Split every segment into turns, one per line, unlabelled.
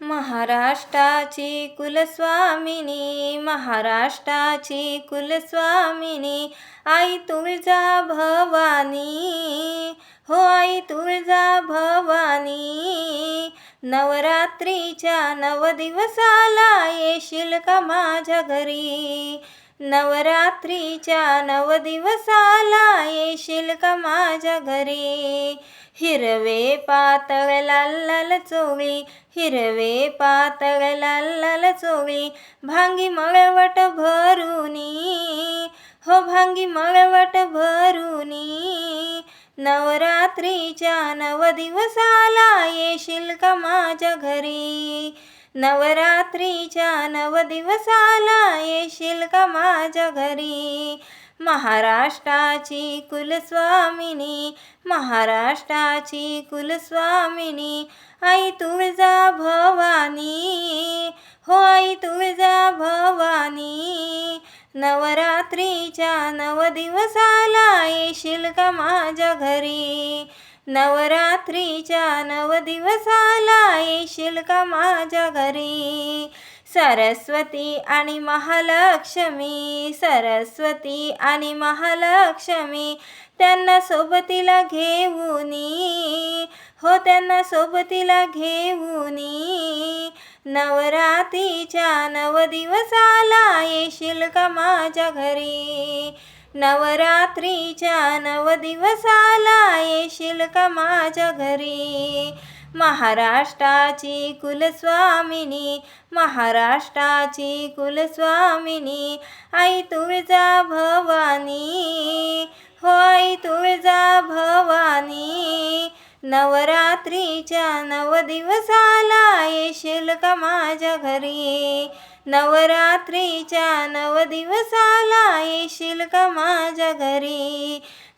महाराष्ट्राची कुलस्वामिनी महाराष्ट्राची कुलस्वामिनी आई तुळजा भवानी हो आई तुळजा भवानी नवरात्रीच्या नव दिवसाला येशील का माझ्या घरी? नवरात्रीच्या नव दिवसाला येशील का माझ्या घरी? हिरवे पातळ लाल लाल चोळी हिरवे पातळ लाल लाल चोळी भांगी मळवट भरुनी. हो भांगी मळवट भरुनी. नवरात्रीच्या नव दिवसाला येशील का माझ्या घरी? नवरात्रीच्या नव दिवसाला येशील का माझ्या घरी? महाराष्ट्राची कुलस्वामिनी महाराष्ट्राची कुलस्वामिनी आई तुळजा भवानी हो आई तुळजा भवानी नवरात्रीच्या नवदिवसाला येशील का माझ्या घरी? नवरात्रीच्या नव दिवसाला येशील का माझ्या घरी? सरस्वती आणि महालक्ष्मी सरस्वती आणि महालक्ष्मी त्यांना सोबतीला घेऊनी. हो त्यांना सोबतीला घेऊनी. नवरात्रीच्या नवदिवसाला येशील का माझ्या घरी? नवरात्रीच्या नव दिवसाला येशील का माझ्या घरी? महाराष्ट्राची कुलस्वामिनी महाराष्ट्राची कुलस्वामिनी आई तुळजा भवानी हो आई तुळजा भवानी. नवरात्रीच्या नवदिवसाला येशील का माझ्या घरी? नवरात्रीच्या नवदिवसाला येशील का माझ्या घरी?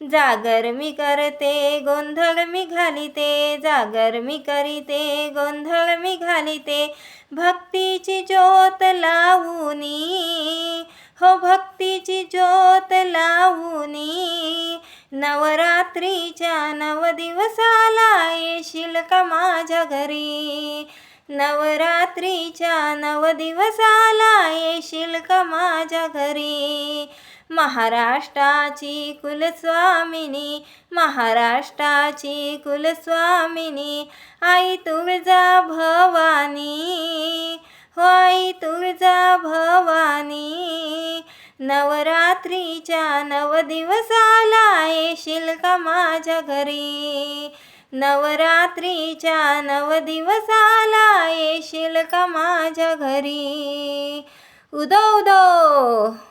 जागर मी करते गोंधळ मी घालिते. जागर मी करीते गोंधळ मी घालिते. भक्तीची ज्योत लावूनी हो भक्तीची ज्योत लावूनी. नवरात्रीच्या नवदिवसाला येशील का माझ्या घरी? नवरात्रीच्या नवदिवसाला येशील का माझ्या घरी? महाराष्ट्राची कुलस्वामिनी महाराष्ट्राची कुलस्वामिनी आई तुळजा भवानी हो आई तुळजा भवानी नवरात्रीच्या नवदिवसाला येशील का माझ्या घरी? नवरात्रीच्या नव दिवसाला येशील का माझ्या घरी? उदो उदो!